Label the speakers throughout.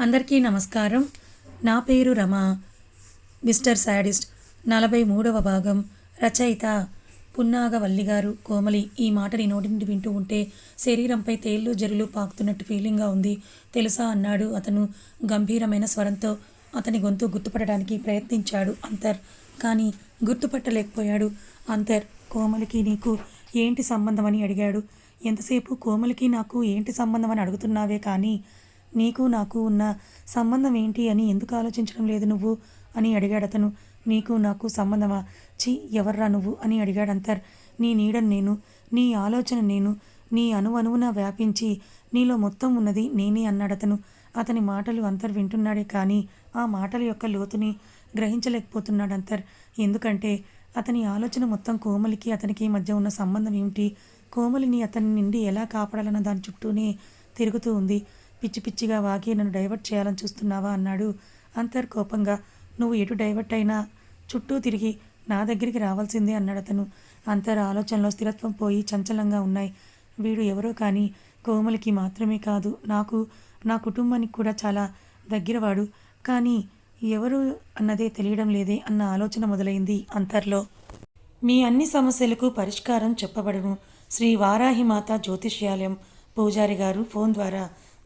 Speaker 1: అందరికీ నమస్కారం. నా పేరు రమ. Mister sadist. నలభై మూడవ భాగం. రచయిత పున్నాగవల్లి గారు కోమలి ఈ మాటని నోటి నుండి వింటూ ఉంటే శరీరంపై తేళ్ళు జరులు పాకుతున్నట్టు ఫీలింగ్గా ఉంది. తెలుసా అన్నాడు. అతను గంభీరమైన స్వరంతో అతని గొంతు గుర్తుపట్టడానికి ప్రయత్నించాడు అంతర్. కానీ గుర్తుపట్టలేకపోయాడు అంతర్. కోమలికి నీకు ఏంటి సంబంధం అని అడిగాడు. ఎంతసేపు కోమలికి నాకు ఏంటి సంబంధం అని అడుగుతున్నావే కానీ నీకు నాకు ఉన్న సంబంధం ఏంటి అని ఎందుకు ఆలోచించడం లేదు నువ్వు? అని అడిగాడు అతను నీకు నాకు సంబంధమా? చి ఎవర్రా నువ్వు? అని అడిగాడు అంతర్ నీ నీడను నేను నీ ఆలోచన నేను నీ అణువణువున వ్యాపించి నీలో మొత్తం ఉన్నది నేనే అన్నాడు అతను అతని మాటలు అంతర్ వింటున్నాడే కానీ ఆ మాటల యొక్క లోతుని గ్రహించలేకపోతున్నాడు అంతర్ ఎందుకంటే అతని ఆలోచన మొత్తం కోమలికి అతనికి మధ్య ఉన్న సంబంధం ఏమిటి? కోమలిని అతని నుండి ఎలా కాపాడాలన్న దాని చుట్టూనే తిరుగుతూ ఉంది. పిచ్చి పిచ్చిగా వాగి నన్ను డైవర్ట్ చేయాలని చూస్తున్నావా అన్నాడు. అంతర్ కోపంగా నువ్వు ఎటు డైవర్ట్ అయినా చుట్టూ తిరిగి నా దగ్గరికి రావాల్సిందే అన్నాడు అతను. అంతర్ ఆలోచనలో స్థిరత్వం పోయి చంచలంగా ఉన్నాయి. వీడు ఎవరో కానీ కోమలికి మాత్రమే కాదు నాకు నా కుటుంబానికి కూడా చాలా దగ్గరవాడు. కానీ ఎవరు అన్నదే తెలియడం లేదే అన్న ఆలోచన మొదలైంది అంతర్లో. మీ అన్ని సమస్యలకు పరిష్కారం చెప్పబడను. శ్రీ వారాహిమాత జ్యోతిష్యాలయం పూజారి గారు ఫోన్ ద్వారా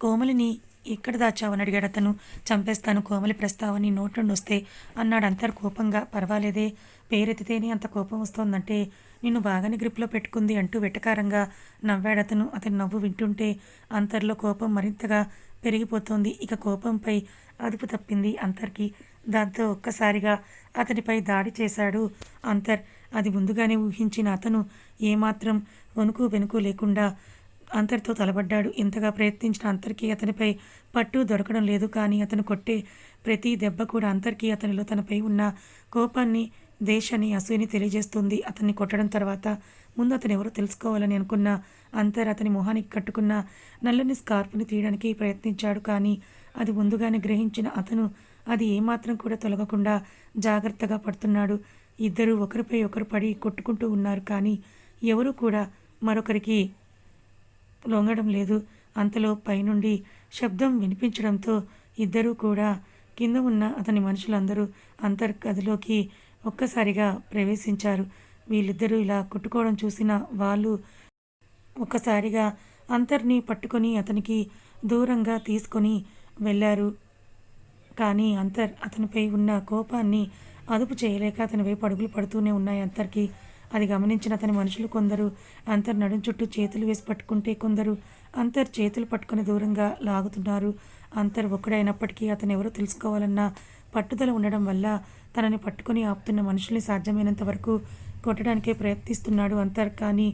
Speaker 1: కోమలిని ఎక్కడ దాచావని అడిగాడు అతను. చంపేస్తాను కోమలి ప్రస్తావని నోట్ నుండి వస్తే అన్నాడు అంతర్ కోపంగా. పర్వాలేదే పేరెత్తితేనే అంత కోపం వస్తోందంటే నిన్ను బాగానే గ్రిప్లో పెట్టుకుంది అంటూ వెటకారంగా నవ్వాడు అతను. అతని నవ్వు వింటుంటే అంతర్లో కోపం మరింతగా పెరిగిపోతోంది. ఇక కోపంపై అదుపు తప్పింది అంతర్కి. దాంతో ఒక్కసారిగా అతనిపై దాడి చేశాడు అంతర్. అది ముందుగానే ఊహించిన అతను ఏమాత్రం వణుకు వెనుకు లేకుండా అంతరితో తలబడ్డాడు ఇంతగా ప్రయత్నించిన అంతర్కి అతనిపై పట్టు దొరకడం లేదు. కానీ అతను కొట్టే ప్రతి దెబ్బ కూడా అంతర్కి అతనిలో తనపై ఉన్న కోపాన్ని దేశాన్ని అసూయని తెలియజేస్తుంది. అతన్ని కొట్టడం తర్వాత ముందు అతను ఎవరో తెలుసుకోవాలని అనుకున్న అంతర్ అతని మొహానికి కట్టుకున్న నల్లని స్కార్ఫ్ని తీయడానికి ప్రయత్నించాడు. కానీ అది ముందుగానే గ్రహించిన అతను అది ఏమాత్రం కూడా తొలగకుండా జాగ్రత్తగా పడుతున్నాడు. ఇద్దరు ఒకరిపై ఒకరు పడి కొట్టుకుంటూ ఉన్నారు. కానీ ఎవరూ కూడా మరొకరికి లొంగడం లేదు. అంతలో పైనుండి శబ్దం వినిపించడంతో ఇద్దరూ కూడా కింద ఉన్న అతని మనుషులందరూ అంతర్గదిలోకి ఒక్కసారిగా ప్రవేశించారు. వీళ్ళిద్దరూ ఇలా కొట్టుకోవడం చూసిన వాళ్ళు ఒక్కసారిగా అంతర్ని పట్టుకొని అతనికి దూరంగా తీసుకొని వెళ్ళారు. కానీ అంతర్ అతనిపై ఉన్న కోపాన్ని అదుపు చేయలేక అతని వైపు అడుగులు పడుతూనే ఉన్నాయి అంతర్కి. అది గమనించిన అతని మనుషులు కొందరు అంతర్ నడుం చుట్టూ చేతులు వేసి పట్టుకుంటే కొందరు అంతర్ చేతులు పట్టుకుని దూరంగా లాగుతున్నారు. అంతర్ ఒక్కడైనప్పటికీ అతను ఎవరో తెలుసుకోవాలన్న పట్టుదల ఉండడం వల్ల తనని పట్టుకొని ఆపుతున్న మనుషుల్ని సాధ్యమైనంత వరకు కొట్టడానికే ప్రయత్నిస్తున్నాడు అంతర్ కానీ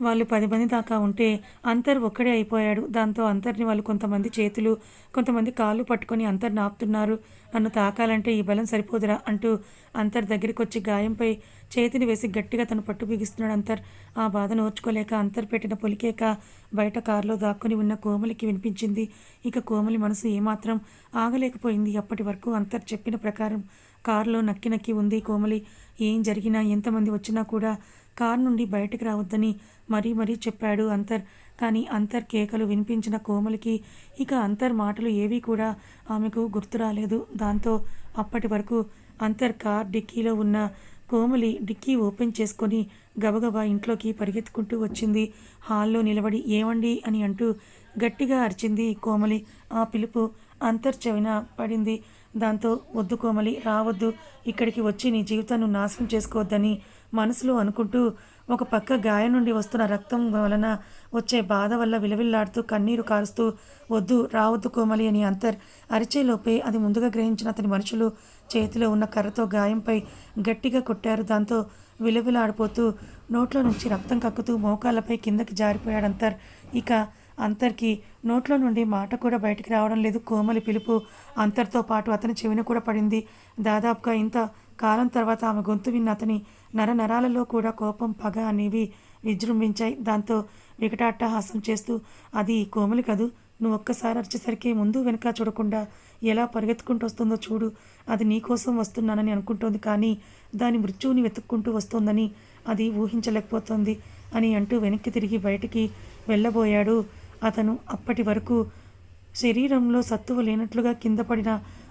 Speaker 1: వాళ్ళు పది మంది దాకా ఉంటే అంతర్ ఒక్కడే అయిపోయాడు. దాంతో అంతర్ని వాళ్ళు కొంతమంది చేతులు కొంతమంది కాళ్ళు పట్టుకొని అంతర్ని ఆపుతున్నారు నన్ను తాకాలంటే ఈ బలం సరిపోదురా అంటూ అంతర్ దగ్గరికి వచ్చి గాయంపై చేతిని వేసి గట్టిగా తను పట్టు బిగిస్తున్నాడు అంతర్. ఆ బాధను ఓర్చుకోలేక అంతర్ పెట్టిన పొలికేక బయట కారులో దాక్కుని ఉన్న కోమలికి వినిపించింది. ఇక కోమలి మనసు ఏమాత్రం ఆగలేకపోయింది. అప్పటి వరకు అంతర్ చెప్పిన ప్రకారం కారులో నక్కి నక్కి ఉంది కోమలి. ఏం జరిగినా ఎంతమంది వచ్చినా కూడా కార్ నుండి బయటకు రావద్దని మరీ మరీ చెప్పాడు అంతర్. కానీ అంతర్ కేకలు వినిపించిన కోమలికి ఇక అంతర్ మాటలు ఏవీ కూడా ఆమెకు గుర్తు రాలేదు. దాంతో అప్పటి వరకు అంతర్ కార్ డిక్కీలో ఉన్న కోమలి డిక్కీ ఓపెన్ చేసుకొని గబగబా ఇంట్లోకి పరిగెత్తుకుంటూ వచ్చింది. హాల్లో నిలబడి ఏమండి అని అంటూ గట్టిగా అరిచింది కోమలి. ఆ పిలుపు అంతర్ చెవిన పడింది. దాంతో వద్దు కోమలి రావద్దు. ఇక్కడికి వచ్చి నీ జీవితాన్ని నాశనం చేసుకోవద్దని మనసులో అనుకుంటూ ఒక పక్క గాయం నుండి వస్తున్న రక్తం వలన వచ్చే బాధ వల్ల విలవిల్లాడుతూ కన్నీరు కారుస్తూ వద్దు రావద్దు కోమలి అని అంతర్ అరిచేలోపే అది ముందుగా గ్రహించిన అతని మనుషులు చేతిలో ఉన్న కర్రతో గాయంపై గట్టిగా కొట్టారు. దాంతో విలవిలాడిపోతూ నోట్లో నుంచి రక్తం కక్కుతూ మోకాళ్ళపై కిందకి జారిపోయాడు అంతర్. ఇక అంతర్కి నోట్లో నుండి మాట కూడా బయటికి రావడం లేదు. కోమలి పిలుపు అంతర్తో పాటు అతని చెవిన కూడా పడింది. దాదాపుగా ఇంత కాలం తర్వాత ఆమె గొంతు విన్న అతని నర నరాలలో కూడా కోపం పగ అనేవి విజృంభించాయి. దాంతో వికటాట్టహాసం చేస్తూ అది కోమలి కదూ నువ్వు ఒక్కసారి వచ్చేసరికి ముందు వెనక చూడకుండా ఎలా పరిగెత్తుకుంటూ వస్తుందో చూడు. అది నీకోసం వస్తున్నానని అనుకుంటోంది కానీ దాని మృత్యువుని వెతుక్కుంటూ వస్తోందని అది ఊహించలేకపోతోంది అని అంటూ వెనక్కి తిరిగి బయటికి వెళ్ళబోయాడు అతను. అప్పటి వరకు శరీరంలో సత్తువ లేనట్లుగా కింద పడిన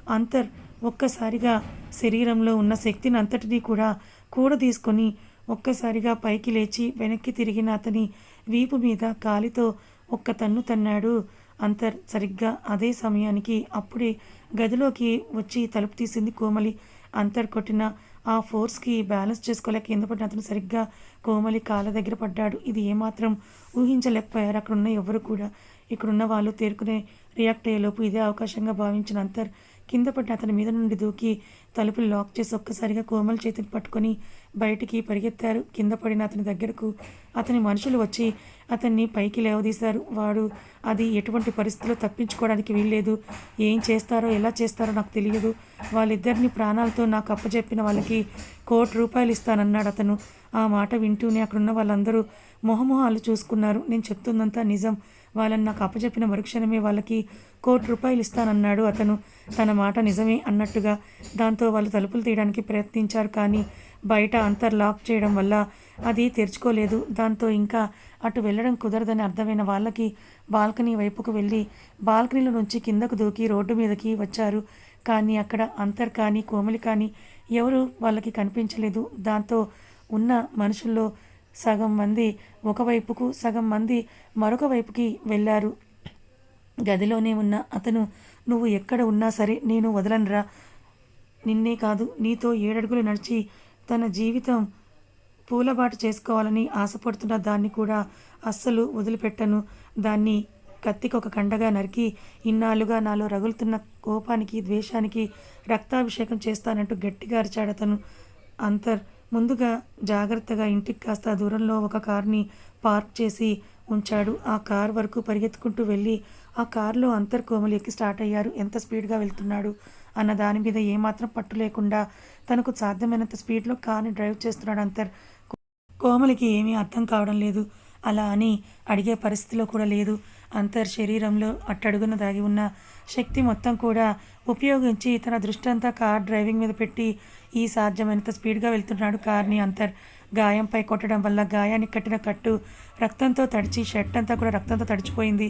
Speaker 1: అంతర్ ఒక్కసారిగా శరీరంలో ఉన్న శక్తిని అంతటినీ కూడా కూడదీసుకొని ఒక్కసారిగా పైకి లేచి వెనక్కి తిరిగిన అతని వీపు మీద కాలితో ఒక్క తన్ను తన్నాడు. అంతర్ సరిగ్గా అదే సమయానికి అప్పుడే గదిలోకి వచ్చి తలుపు తీసింది కోమలి. అంతర్ కొట్టిన ఆ ఫోర్స్కి బ్యాలెన్స్ చేసుకోలేక కింద పడిన అతను సరిగ్గా కోమలి కాళ్ళ దగ్గర పడ్డాడు. ఇది ఏమాత్రం ఊహించలేకపోయారు అక్కడ ఉన్న ఎవరు కూడా. ఇక్కడున్న వాళ్ళు తేరుకునే రియాక్ట్ అయ్యేలోపు ఇదే అవకాశంగా భావించిన అంతర్ కింద పడ్డ అతని మీద నుండి దూకి తలుపులు లాక్ చేసి ఒక్కసారిగా కోమల చేతిని పట్టుకొని బయటికి పరిగెత్తారు. కింద పడిన అతని దగ్గరకు అతని మనుషులు వచ్చి అతన్ని పైకి లేవదీశారు. వాడు అది ఎటువంటి పరిస్థితుల్లో తప్పించుకోవడానికి వీల్లేదు. ఏం చేస్తారో ఎలా చేస్తారో నాకు తెలియదు. వాళ్ళిద్దరిని ప్రాణాలతో నాకు అప్పచెప్పిన వాళ్ళకి కోటి రూపాయలు ఇస్తానన్నాడు అతను. ఆ మాట వింటూనే అక్కడున్న వాళ్ళందరూ మొహమొహాలు చూసుకున్నారు. నేను చెప్తుందంతా నిజం. వాళ్ళని నాకు అప్పచెప్పిన మరుక్షణమే వాళ్ళకి కోటి రూపాయలు ఇస్తానన్నాడు. అతను తన మాట నిజమే అన్నట్టుగా దాంతో వాళ్ళు తలుపులు తీయడానికి ప్రయత్నించారు కానీ బయట అంతర్ లాక్ చేయడం వల్ల అది తెరుచుకోలేదు. దాంతో ఇంకా అటు వెళ్ళడం కుదరదని అర్థమైన వాళ్ళకి బాల్కనీ వైపుకు వెళ్ళి బాల్కనీలో నుంచి కిందకు దూకి రోడ్డు మీదకి వచ్చారు. కానీ అక్కడ అంతర్ కానీ కోమలి కానీ ఎవరు వాళ్ళకి కనిపించలేదు. దాంతో ఉన్న మనుషుల్లో సగం మంది ఒకవైపుకు సగం మంది మరొక వైపుకి వెళ్ళారు. గదిలోనే ఉన్న అతను నువ్వు ఎక్కడ ఉన్నా సరే నేను వదలనురా. నిన్నే కాదు నీతో ఏడడుగులు నడిచి తన జీవితం పూలబాటు చేసుకోవాలని ఆశపడుతున్న దాన్ని కూడా అస్సలు వదిలిపెట్టను. దాన్ని కత్తికి ఒక కండగా నరికి ఇన్నాళ్ళుగా నాలో రగులుతున్న కోపానికి ద్వేషానికి రక్తాభిషేకం చేస్తానంటూ గట్టిగా అరిచాడతను అంతర్ ముందుగా జాగ్రత్తగా ఇంటికి కాస్త దూరంలో ఒక కార్ని పార్క్ చేసి ఉంచాడు. ఆ కార్ వరకు పరిగెత్తుకుంటూ వెళ్ళి ఆ కారులో అంతర్ కోమలు ఎక్కి స్టార్ట్ అయ్యారు. ఎంత స్పీడ్గా వెళ్తున్నాడు అన్న దాని మీద ఏమాత్రం పట్టు లేకుండా తనకు సాధ్యమైనంత స్పీడ్లో కార్ని డ్రైవ్ చేస్తున్నాడు అంతర్. కోమలికి ఏమీ అర్థం కావడం లేదు. అలా అని అడిగే పరిస్థితిలో కూడా లేదు. అంతర్ శరీరంలో అట్టడుగున దాగి ఉన్న శక్తి మొత్తం కూడా ఉపయోగించి తన దృష్టి అంతా కార్ డ్రైవింగ్ మీద పెట్టి ఈ సాధ్యమైనంత స్పీడ్గా వెళ్తున్నాడు కార్ని అంతర్. గాయంపై కొట్టడం వల్ల గాయానికి కట్టిన కట్టు రక్తంతో తడిచి షర్ట్ అంతా కూడా రక్తంతో తడిచిపోయింది.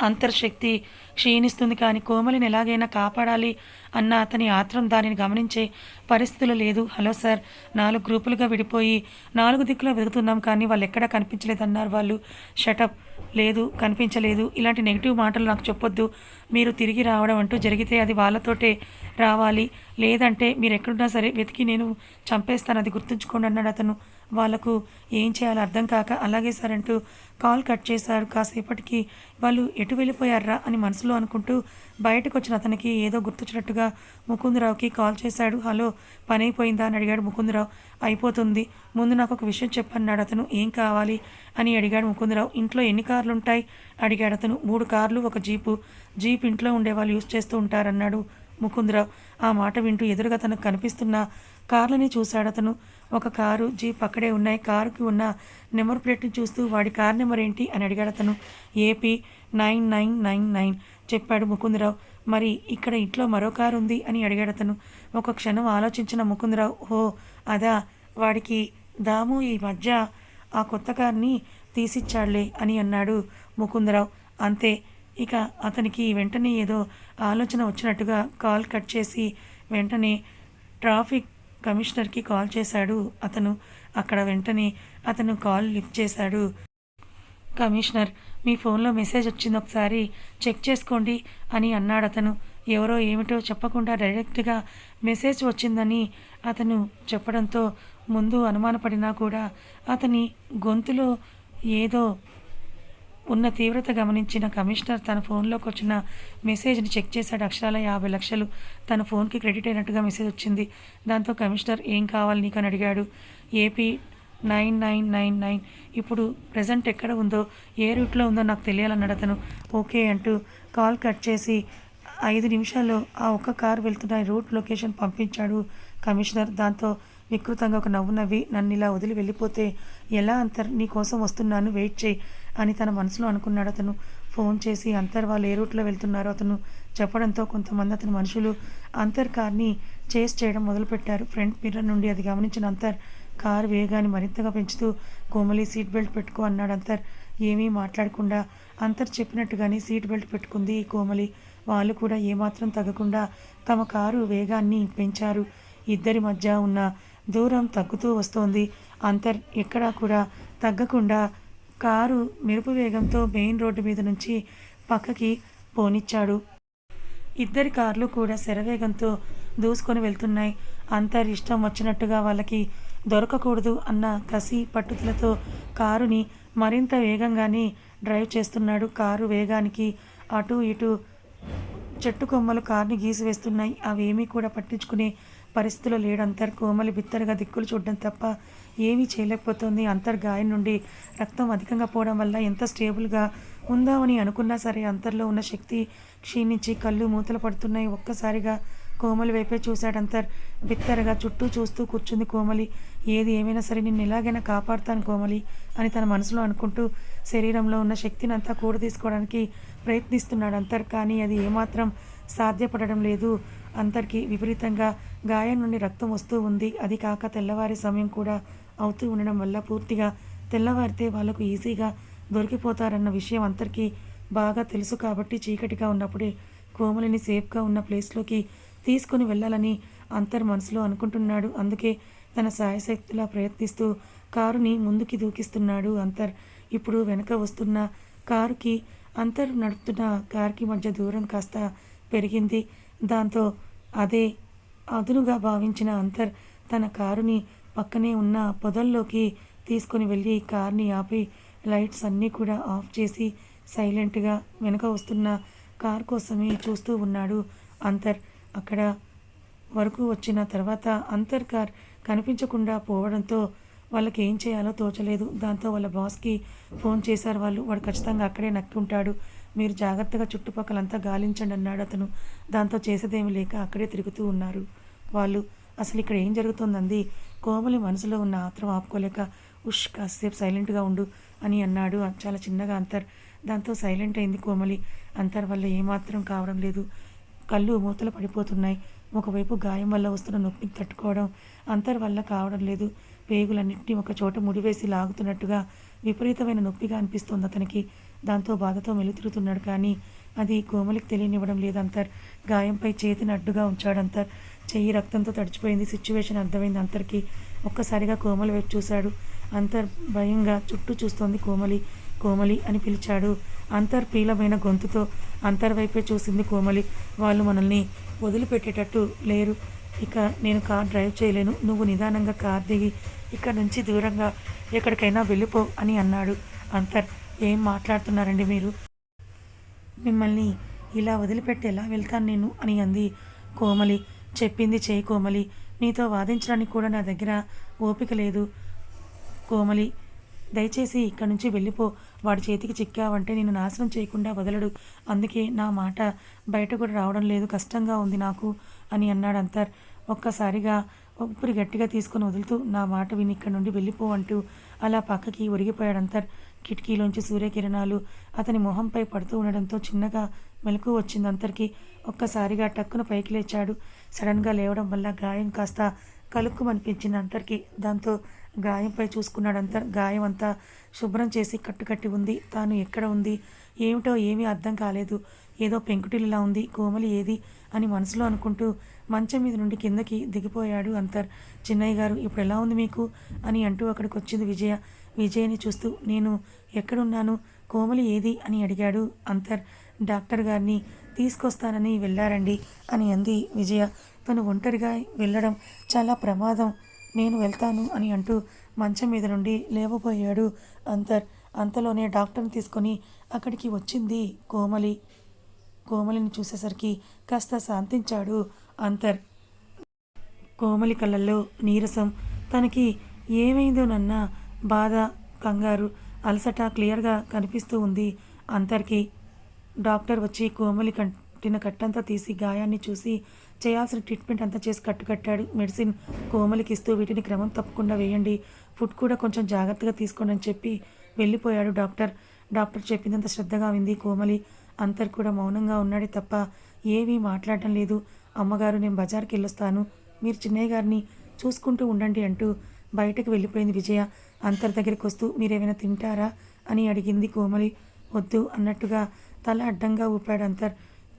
Speaker 1: అంతర్శక్తి క్షీణిస్తుంది కానీ కోమలిని ఎలాగైనా కాపాడాలి అన్న అతని ఆత్రం దానిని గమనించే పరిస్థితులు లేదు. హలో సార్ నాలుగు గ్రూపులుగా విడిపోయి నాలుగు దిక్కులో వెతుకుతున్నాం కానీ వాళ్ళు ఎక్కడా కనిపించలేదన్నారు వాళ్ళు. షటప్ లేదు కనిపించలేదు. ఇలాంటి నెగిటివ్ మాటలు నాకు చెప్పొద్దు. మీరు తిరిగి రావడం అంటూ జరిగితే అది వాళ్ళతోటే రావాలి. లేదంటే మీరు ఎక్కడున్నా సరే వెతికి నేను చంపేస్తాను అది గుర్తుంచుకోండి అన్నాడు అతను. వాళ్ళకు ఏం చేయాలో అర్థం కాక అలాగే సార్ అంటూ కాల్ కట్ చేశారు. కాసేపటికి వాళ్ళు ఎటు వెళ్ళిపోయారా అని మనసులో అనుకుంటూ బయటకు వచ్చిన అతనికి ఏదో గుర్తొచ్చినట్టుగా ముకుందరావుకి కాల్ చేశాడు. హలో పని అయిపోయిందా అని అడిగాడు ముకుందరావు. అయిపోతుంది. ముందు నాకు ఒక విషయం చెప్పన్నాడు. అతను ఏం కావాలి? అని అడిగాడు ముకుందరావు. ఇంట్లో ఎన్ని కార్లు ఉంటాయి అడిగాడు అతను. మూడు కార్లు ఒక జీపు. జీప్ ఇంట్లో ఉండే వాళ్ళు యూజ్ చేస్తూ ఉంటారన్నాడు ముకుందరావు. ఆ మాట వింటూ ఎదురుగా తనకు కనిపిస్తున్న కార్లని చూశాడు అతను. ఒక కారు జీప్ అక్కడే ఉన్నాయి. కారుకి ఉన్న నెంబర్ ప్లేట్ని చూస్తూ వాడి కార్ నెంబర్ ఏంటి అని అడిగాడు అతను. AP nine nine nine nine చెప్పాడు ముకుందరావు. మరి ఇక్కడ ఇంట్లో మరో కారు ఉంది అని అడిగాడు అతను. ఒక క్షణం ఆలోచించిన ముకుందరావు. హో అదా వాడికి దాము ఈ మధ్య ఆ కొత్త కార్ని తీసిచ్చాడులే అని అన్నాడు ముకుందరావు. అంతే ఇక అతనికి వెంటనే ఏదో ఆలోచన వచ్చినట్టుగా కాల్ కట్ చేసి వెంటనే ట్రాఫిక్ కమిషనర్కి కాల్ చేశాడు. అతను అక్కడ వెంటనే అతను కాల్ లిఫ్ట్ చేశాడు. కమిషనర్ మీ ఫోన్లో మెసేజ్ వచ్చింది ఒకసారి చెక్ చేసుకోండి అని అన్నాడు అతను. ఎవరో ఏమిటో చెప్పకుండా డైరెక్ట్గా మెసేజ్ వచ్చిందని అతను చెప్పడంతో ముందు అనుమానపడినా కూడా అతని గొంతులో ఏదో ఉన్న తీవ్రత గమనించిన కమిషనర్ తన ఫోన్లోకి వచ్చిన మెసేజ్ని చెక్ చేశాడు. అక్షరాల యాభై లక్షలు తన ఫోన్కి క్రెడిట్ అయినట్టుగా మెసేజ్ వచ్చింది. దాంతో కమిషనర్ ఏం కావాలి నీకు? అని అడిగాడు. AP nine nine nine nine. ఇప్పుడు ప్రజెంట్ ఎక్కడ ఉందో ఏ రూట్లో ఉందో నాకు తెలియాలన్నాడు అతను. ఓకే అంటూ కాల్ కట్ చేసి ఐదు నిమిషాల్లో ఆ ఒక్క కారు వెళ్తున్న రూట్ లొకేషన్ పంపించాడు కమిషనర్. దాంతో వికృతంగా ఒక నవ్వు నవ్వి నన్ను ఇలా వదిలి వెళ్ళిపోతే ఎలా అంతర్ నీ కోసం వస్తున్నాను. వెయిట్ చేయి. అని తన మనసులో అనుకున్నాడు. అతను ఫోన్ చేసి అంతర్ వాళ్ళు ఏ రూట్లో వెళ్తున్నారో అతను చెప్పడంతో కొంతమంది అతని మనుషులు అంతర్ కార్ని చేస్ చేయడం మొదలుపెట్టారు. ఫ్రంట్ మిర్రర్ నుండి అది గమనించిన అంతర్ కారు వేగాన్ని మరింతగా పెంచుతూ కోమలి సీట్ బెల్ట్ పెట్టుకో అన్నాడు అంతర్. ఏమీ మాట్లాడకుండా అంతర్ చెప్పినట్టుగానే సీట్ బెల్ట్ పెట్టుకుంది కోమలి వాళ్ళు కూడా ఏమాత్రం తగ్గకుండా తమ కారు వేగాన్ని పెంచారు. ఇద్దరి మధ్య ఉన్న దూరం తగ్గుతూ వస్తోంది. అంతర్ ఎక్కడా కూడా తగ్గకుండా కారు మెరుపు వేగంతో మెయిన్ రోడ్డు మీద నుంచి పక్కకి పోనిచ్చాడు. ఇద్దరి కార్లు కూడా శరవేగంతో దూసుకొని వెళ్తున్నాయి. అంతరిష్టం వచ్చినట్టుగా వాళ్ళకి దొరకకూడదు అన్న కసి పట్టుదలతో కారుని మరింత వేగంగానే డ్రైవ్ చేస్తున్నాడు. కారు వేగానికి అటు ఇటు చెట్టు కొమ్మలు కార్ని గీసివేస్తున్నాయి. అవేమీ కూడా పట్టించుకునే పరిస్థితిలో లేడు. అంతర్ కోమలి బిత్తరగా దిక్కులు చూడడం తప్ప ఏమీ చేయలేకపోతుంది. అంతర్ గాయం నుండి రక్తం అధికంగా పోవడం వల్ల ఎంత స్టేబుల్గా ఉందామని అనుకున్నా సరే అంతర్లో ఉన్న శక్తి క్షీణించి కళ్ళు మూతలు పడుతున్నాయి. ఒక్కసారిగా కోమలి వైపే చూశాడు అంతర్. బిత్తరగా చుట్టూ చూస్తూ కూర్చుంది కోమలి. ఏది ఏమైనా సరే నిన్ను ఎలాగైనా కాపాడుతాను కోమలి అని తన మనసులో అనుకుంటూ శరీరంలో ఉన్న శక్తిని అంతా కూడ తీసుకోవడానికి ప్రయత్నిస్తున్నాడు అంతర్. కానీ అది ఏమాత్రం సాధ్యపడడం లేదు. అంతర్కి విపరీతంగా గాయం నుండి రక్తం వస్తూ ఉంది. అది కాక తెల్లవారి సమయం కూడా అవుతూ ఉండడం వల్ల పూర్తిగా తెల్లవారితే వాళ్ళకు ఈజీగా దొరికిపోతారన్న విషయం అందరికీ బాగా తెలుసు కాబట్టి చీకటిగా ఉన్నప్పుడే కోమలిని సేఫ్గా ఉన్న ప్లేస్లోకి తీసుకుని వెళ్ళాలని అంతర్ మనసులో అనుకుంటున్నాడు. అందుకే తన సాయశక్తిలా ప్రయత్నిస్తూ కారుని ముందుకి దూకిస్తున్నాడు అంతర్. ఇప్పుడు వెనక వస్తున్న కారుకి అంతర్ నడుపుతున్న కారుకి మధ్య దూరం కాస్త పెరిగింది. దాంతో అదే అదునుగా భావించిన అంతర్ తన కారుని పక్కనే ఉన్న పొదల్లోకి తీసుకొని వెళ్ళి కార్ని ఆపి లైట్స్ అన్నీ కూడా ఆఫ్ చేసి సైలెంట్గా వెనక వస్తున్న కార్ కోసమే చూస్తూ ఉన్నాడు అంతర్. అక్కడ వరకు వచ్చిన తర్వాత అంతర్ కార్ కనిపించకుండా పోవడంతో వాళ్ళకి ఏం చేయాలో తోచలేదు. దాంతో వాళ్ళ బాస్కి ఫోన్ చేశారు వాళ్ళు. వాడు ఖచ్చితంగా అక్కడే నక్కి ఉంటాడు. మీరు జాగ్రత్తగా చుట్టుపక్కలంతా గాలించండి అన్నాడు అతను. దాంతో చేసేదేమీ లేక అక్కడే తిరుగుతూ ఉన్నారు. వాళ్ళు అసలు ఇక్కడ ఏం జరుగుతోందంది కోమలి మనసులో ఉన్న ఆత్రం ఆపుకోలేక ఉష్ కాసేపు సైలెంట్గా ఉండు అని అన్నాడు. చాలా చిన్నగా అంతర్. దాంతో సైలెంట్ అయింది కోమలి. అంతర్ వల్ల ఏమాత్రం కావడం లేదు. కళ్ళు మూతలు పడిపోతున్నాయి. ఒకవైపు గాయం వల్ల వస్తున్న నొప్పిని తట్టుకోవడం అంతర్ వల్ల కావడం లేదు. పేగులన్నింటినీ ఒక చోట ముడివేసి లాగుతున్నట్టుగా విపరీతమైన నొప్పిగా అనిపిస్తోంది అతనికి. దాంతో బాధతో మెలుతిరుగుతున్నాడు కానీ అది కోమలికి తెలియనివ్వడం లేదంతర్ గాయంపై చేతిని అడ్డుగా ఉంచాడు అంతర్. చెయ్యి రక్తంతో తడిచిపోయింది. సిచ్యువేషన్ అర్థమైంది అంతర్కి. ఒక్కసారిగా కోమలి వైపు చూశాడు. అంతర్ భయంగా చుట్టూ చూస్తోంది కోమలి. కోమలి అని పిలిచాడు. అంతర్ పీలమైన గొంతుతో అంతర్ వైపే చూసింది కోమలి. వాళ్ళు మనల్ని వదిలిపెట్టేటట్టు లేరు. ఇక నేను కార్ డ్రైవ్ చేయలేను. నువ్వు నిదానంగా కార్ దిగి ఇక్కడ నుంచి దూరంగా ఎక్కడికైనా వెళ్ళిపో అని అన్నాడు అంతర్. ఏం మాట్లాడుతున్నారండి మీరు? మిమ్మల్ని ఇలా వదిలిపెట్టి ఎలా వెళ్తాను నేను? అని అంది కోమలి. చెప్పింది చేయి కోమలి. నీతో వాదించడానికి కూడా నా దగ్గర ఓపిక లేదు కోమలి. దయచేసి ఇక్కడి నుంచి వెళ్ళిపో. వాడి చేతికి చిక్కావంటే నేను నాశనం చేయకుండా వదలడు. అందుకే నా మాట బయట కూడా రావడం లేదు. కష్టంగా ఉంది నాకు. అని అన్నాడు అంతర్. ఒక్కసారిగా ఊపిరి గట్టిగా తీసుకొని వదులుతూ నా మాట విని ఇక్కడి నుండి వెళ్ళిపో అంటూ అలా పక్కకి ఒరిగిపోయాడు అంతర్. కిటికీలోంచి సూర్యకిరణాలు అతని మొహంపై పడుతూ ఉండడంతో చిన్నగా మెలకు వచ్చింది అంతర్కి. ఒక్కసారిగా టక్కున పైకి లేచాడు. సడన్గా లేవడం వల్ల గాయం కాస్త కలుక్కుమనిపించింది అంతర్కి. దాంతో గాయంపై చూసుకున్నాడు అంతర్ గాయం అంతా శుభ్రం చేసి కట్టుకట్టి ఉంది. తాను ఎక్కడ ఉంది? ఏమిటో ఏమీ అర్థం కాలేదు. ఏదో పెంకుటిల్లా ఉంది. కోమలి ఏది అని మనసులో అనుకుంటూ మంచం మీద నుండి కిందకి దిగిపోయాడు అంతర్. చిన్నయ్య గారు ఇప్పుడు ఎలా ఉంది మీకు? అని అంటూ అక్కడికి వచ్చింది విజయ. విజయని చూస్తూ నేను ఎక్కడున్నాను? కోమలి ఏది? అని అడిగాడు అంతర్. డాక్టర్ గారిని తీసుకొస్తానని వెళ్ళారండి అని అంది విజయ. తను ఒంటరిగా వెళ్ళడం చాలా ప్రమాదం. నేను వెళ్తాను అని అంటూ మంచం మీద నుండి లేవబోయాడు అంతర్. అంతలోనే డాక్టర్ని తీసుకొని అక్కడికి వచ్చింది కోమలి. కోమలిని చూసేసరికి కాస్త శాంతించాడు అంతర్. కోమలి కళ్ళల్లో నీరసం. తనకి ఏమైందో నన్న బాధ కంగారు అలసట క్లియర్గా కనిపిస్తూ ఉంది అంతర్కి. డాక్టర్ వచ్చి కోమలి కట్టిన కట్టంతా తీసి గాయాన్ని చూసి చేయాల్సిన ట్రీట్మెంట్ అంతా చేసి కట్టుకట్టాడు. మెడిసిన్ కోమలికి ఇస్తూ వీటిని క్రమం తప్పకుండా వేయండి. ఫుడ్ కూడా కొంచెం జాగ్రత్తగా తీసుకోండి అని చెప్పి వెళ్ళిపోయాడు డాక్టర్. డాక్టర్ చెప్పిందంత శ్రద్ధగా వింది కోమలి. అంతర్ కూడా మౌనంగా ఉన్నాడే తప్ప ఏమీ మాట్లాడటం లేదు. అమ్మగారు నేను బజార్కి వెళ్ళొస్తాను. మీరు చిన్నయ్య గారిని చూసుకుంటూ ఉండండి అంటూ బయటకు వెళ్ళిపోయింది విజయ. అంతర్ దగ్గరికి వస్తూ మీరేమైనా తింటారా? అని అడిగింది కోమలి. వద్దు అన్నట్టుగా తల అడ్డంగా ఊపాడు అంతర్.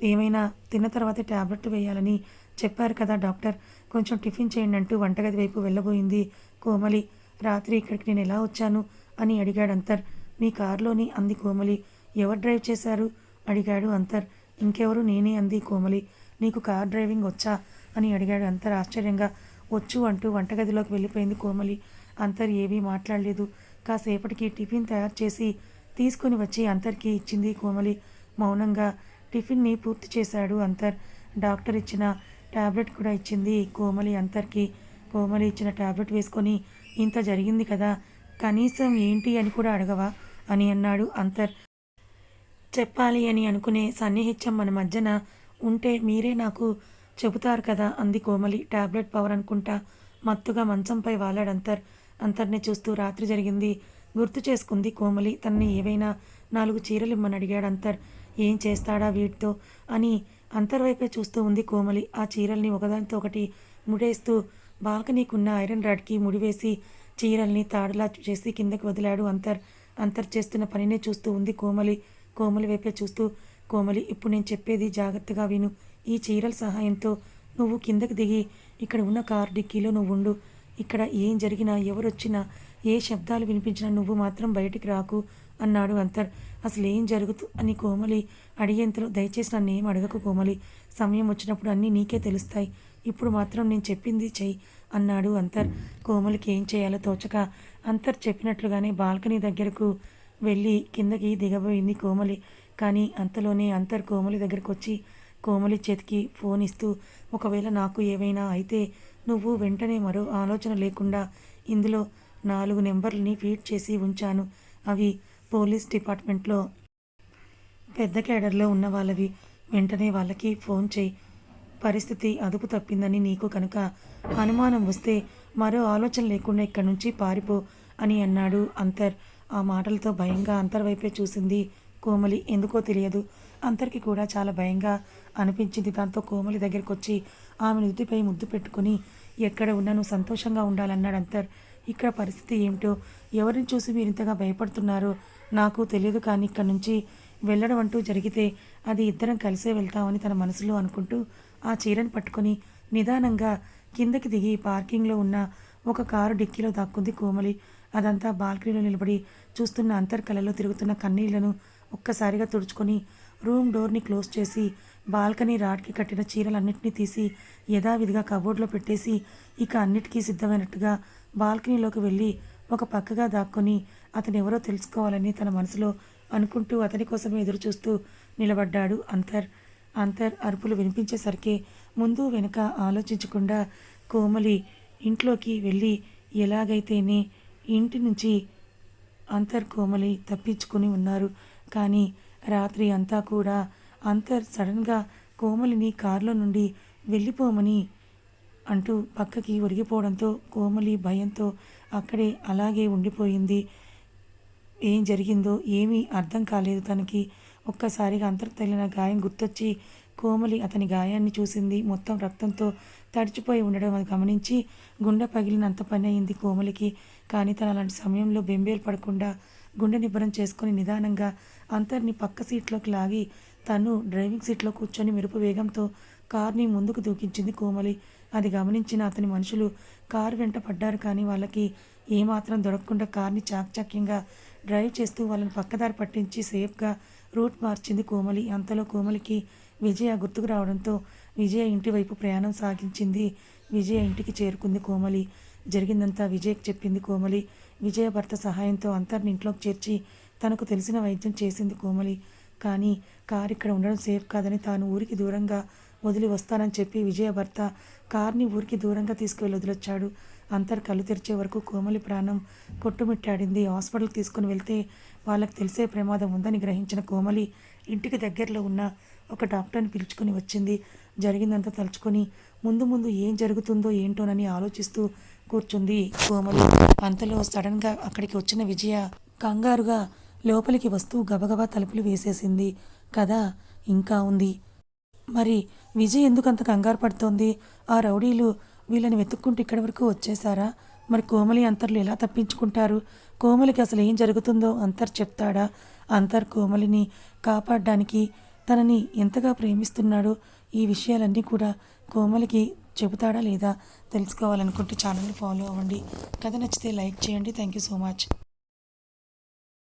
Speaker 1: ఏమైనా తిన్న తర్వాత ట్యాబ్లెట్ వేయాలని చెప్పారు కదా డాక్టర్. కొంచెం టిఫిన్ చేయండి అంటూ వంటగది వైపు వెళ్ళబోయింది కోమలి. రాత్రి ఇక్కడికి నేను ఎలా వచ్చాను అని అడిగాడు అంతర్. మీ కారులోని అంది కోమలి. ఎవరు డ్రైవ్ చేశారు? అడిగాడు అంతర్. ఇంకెవరు? నేనే అంది కోమలి. నీకు కార్ డ్రైవింగ్ వచ్చా? అని అడిగాడు అంతర్ ఆశ్చర్యంగా. వచ్చు అంటూ వంటగదిలోకి వెళ్ళిపోయింది కోమలి. అంతర్ ఏమీ మాట్లాడలేదు. కాసేపటికి టిఫిన్ తయారు చేసి తీసుకుని వచ్చి అంతర్కి ఇచ్చింది కోమలి. మౌనంగా టిఫిన్ని పూర్తి చేశాడు. అంతర్ డాక్టర్ ఇచ్చిన టాబ్లెట్ కూడా ఇచ్చింది. కోమలి అంతర్కి కోమలి ఇచ్చిన టాబ్లెట్ వేసుకొని ఇంత జరిగింది కదా కనీసం ఏంటి అని కూడా అడగవా? అని అన్నాడు అంతర్. చెప్పాలి అని అనుకునే సన్నిహిత్యం మన మధ్యన ఉంటే మీరే నాకు చెబుతారు కదా అంది కోమలి. టాబ్లెట్ పవర్ అనుకుంటా మత్తుగా మంచంపై వాలాడు అంతర్. అంతర్ని చూస్తూ రాత్రి జరిగింది గుర్తు చేసుకుంది కోమలి. తనని ఏవైనా నాలుగు చీరలు ఇమ్మని అడిగాడు అంతర్. ఏం చేస్తాడా వీటితో అని అంతర్ వైపే చూస్తూ ఉంది కోమలి. ఆ చీరల్ని ఒకదానితో ఒకటి ముడేస్తూ బాల్కనీకున్న ఐరన్ రాడ్కి ముడివేసి చీరల్ని తాడులా చేసి కిందకి వదిలాడు అంతర్. అంతర్ చేస్తున్న పనినే చూస్తూ ఉంది కోమలి. కోమలి వైపే చూస్తూ కోమలి ఇప్పుడు నేను చెప్పేది జాగ్రత్తగా విను. ఈ చీరల సహాయంతో నువ్వు కిందకి దిగి ఇక్కడ ఉన్న కార్ డిక్కీలో నువ్వు ఉండు ఇక్కడ ఏం జరిగినా ఎవరు వచ్చినా ఏ శబ్దాలు వినిపించినా నువ్వు మాత్రం బయటికి రాకు. అన్నాడు అంతర్. అసలు ఏం జరుగుతూ? అని కోమలి అడిగేంతలో దయచేసి నన్ను ఏం అడగకు కోమలి. సమయం వచ్చినప్పుడు అన్నీ నీకే తెలుస్తాయి. ఇప్పుడు మాత్రం నేను చెప్పింది చెయ్యి అన్నాడు అంతర్. కోమలికి ఏం చేయాలో తోచక అంతర్ చెప్పినట్లుగానే బాల్కనీ దగ్గరకు వెళ్ళి కిందకి దిగబోయింది కోమలి. కానీ అంతలోనే అంతర్ కోమలి దగ్గరకు వచ్చి కోమలి చేతికి ఫోన్ ఇస్తూ ఒకవేళ నాకు ఏవైనా అయితే నువ్వు వెంటనే మరో ఆలోచన లేకుండా ఇందులో నాలుగు నెంబర్లని ఫీడ్ చేసి ఉంచాను. అవి పోలీస్ డిపార్ట్మెంట్లో పెద్ద కేడర్లో ఉన్న వాళ్ళవి వెంటనే వాళ్ళకి ఫోన్ చేయి. పరిస్థితి అదుపు తప్పిందని నీకు కనుక అనుమానం వస్తే మరో ఆలోచన లేకుండా ఇక్కడి నుంచి పారిపో అని అన్నాడు అంతర్. ఆ మాటలతో భయంగా అంతర్ వైపే చూసింది కోమలి. ఎందుకో తెలియదు. అంతర్కి కూడా చాలా భయంగా అనిపించింది. దాంతో కోమలి దగ్గరికి వచ్చి ఆమె నుదుటిపై ముద్దు పెట్టుకుని ఎక్కడ ఉన్నా నువ్వు సంతోషంగా ఉండాలన్నాడు అంతర్. ఇక్కడ పరిస్థితి ఏమిటో ఎవరిని చూసి మీరు ఇంతగా భయపడుతున్నారో నాకు తెలియదు కానీ ఇక్కడి నుంచి వెళ్ళడం అంటూ జరిగితే అది ఇద్దరం కలిసే వెళ్తామని తన మనసులో అనుకుంటూ ఆ చీరను పట్టుకొని నిదానంగా కిందకి దిగి పార్కింగ్లో ఉన్న ఒక కారు డిక్కీలో దాక్కుంది కోమలి. అదంతా బాల్కనీలో నిలబడి చూస్తున్న అంతర్కలలో తిరుగుతున్న కన్నీళ్ళను ఒక్కసారిగా తుడుచుకొని రూమ్ డోర్ని క్లోజ్ చేసి బాల్కనీ రాడ్కి కట్టిన చీరలన్నింటినీ తీసి యథావిధిగా కబోర్డ్లో పెట్టేసి ఇక అన్నిటికీ సిద్ధమైనట్టుగా బాల్కనీలోకి వెళ్ళి ఒక పక్కగా దాక్కొని అతను ఎవరో తెలుసుకోవాలని తన మనసులో అనుకుంటూ అతని కోసమే ఎదురు చూస్తూ నిలబడ్డాడు అంతర్. అంతర్ అరుపులు వినిపించేసరికి ముందు వెనుక ఆలోచించకుండా కోమలి ఇంట్లోకి వెళ్ళి ఎలాగైతేనే ఇంటి నుంచి అంతర్ కోమలి తప్పించుకుని ఉన్నారు. కానీ రాత్రి అంతా కూడా అంతర్ సడన్గా కోమలిని కారులో నుండి వెళ్ళిపోమని అంటూ పక్కకి ఒరిగిపోవడంతో కోమలి భయంతో అక్కడే అలాగే ఉండిపోయింది. ఏం జరిగిందో ఏమీ అర్థం కాలేదు. తనకి ఒక్కసారిగా అంతర్ తగిలిన గాయం గుర్తొచ్చి కోమలి అతని గాయాన్ని చూసింది. మొత్తం రక్తంతో తడిచిపోయి ఉండడం అది గమనించి గుండె పగిలినంత పని అయింది కోమలికి. కానీ తన అలాంటి సమయంలో బెంబేలు పడకుండా గుండె నిబ్బరం చేసుకుని నిదానంగా అంతర్ని పక్క సీట్లోకి లాగి తను డ్రైవింగ్ సీట్లో కూర్చొని మెరుపు వేగంతో కార్ని ముందుకు దూకించింది కోమలి. అది గమనించిన అతని మనుషులు కారు వెంట పడ్డారు కానీ వాళ్ళకి ఏమాత్రం దొరకకుండా కార్ని చాకచక్యంగా డ్రైవ్ చేస్తూ వాళ్ళని పక్కదారి పట్టించి సేఫ్గా రూట్ మార్చింది కోమలి. అంతలో కోమలికి విజయ గుర్తుకు రావడంతో విజయ ఇంటి వైపు ప్రయాణం సాగించింది. విజయ ఇంటికి చేరుకుంది కోమలి. జరిగిందంతా విజయ్కి చెప్పింది కోమలి. విజయ భర్త సహాయంతో అంతర్ని ఇంట్లోకి చేర్చి తనకు తెలిసిన వైద్యం చేసింది కోమలి. కానీ కారు ఇక్కడ ఉండడం సేఫ్ కాదని తాను ఊరికి దూరంగా వదిలి వస్తానని చెప్పి విజయ భర్త కార్ని ఊరికి దూరంగా తీసుకువెళ్ళి వదిలొచ్చాడు. అంతర్ కళ్ళు తెరిచే వరకు కోమలి ప్రాణం కొట్టుమిట్టాడింది హాస్పిటల్కి తీసుకుని వెళ్తే వాళ్ళకి తెలిసే ప్రమాదం ఉందని గ్రహించిన కోమలి ఇంటికి దగ్గరలో ఉన్న ఒక డాక్టర్ని పిలుచుకొని వచ్చింది. జరిగిందంతా తలుచుకొని ముందు ముందు ఏం జరుగుతుందో ఏంటోనని ఆలోచిస్తూ కూర్చుంది కోమలి. అంతలో సడన్గా అక్కడికి వచ్చిన విజయ కంగారుగా లోపలికి వస్తూ గబగబా తలుపులు వేసేసింది. కదా ఇంకా ఉంది. మరి విజయ్ ఎందుకంత కంగారు పడుతోంది? ఆ రౌడీలు వీళ్ళని వెతుక్కుంటూ ఇక్కడి వరకు వచ్చేసారా మరి కోమలి అంతర్లు ఎలా తప్పించుకుంటారు? కోమలికి అసలు ఏం జరుగుతుందో అంతర్ చెప్తాడా? అంతర్ కోమలిని కాపాడడానికి తనని ఎంతగా ప్రేమిస్తున్నాడో ఈ విషయాలన్నీ కూడా కోమలికి చెబుతాడా లేదా తెలుసుకోవాలనుకుంటే ఛానల్ని ఫాలో అవ్వండి. కథ నచ్చితే లైక్ చేయండి. Thank you so much.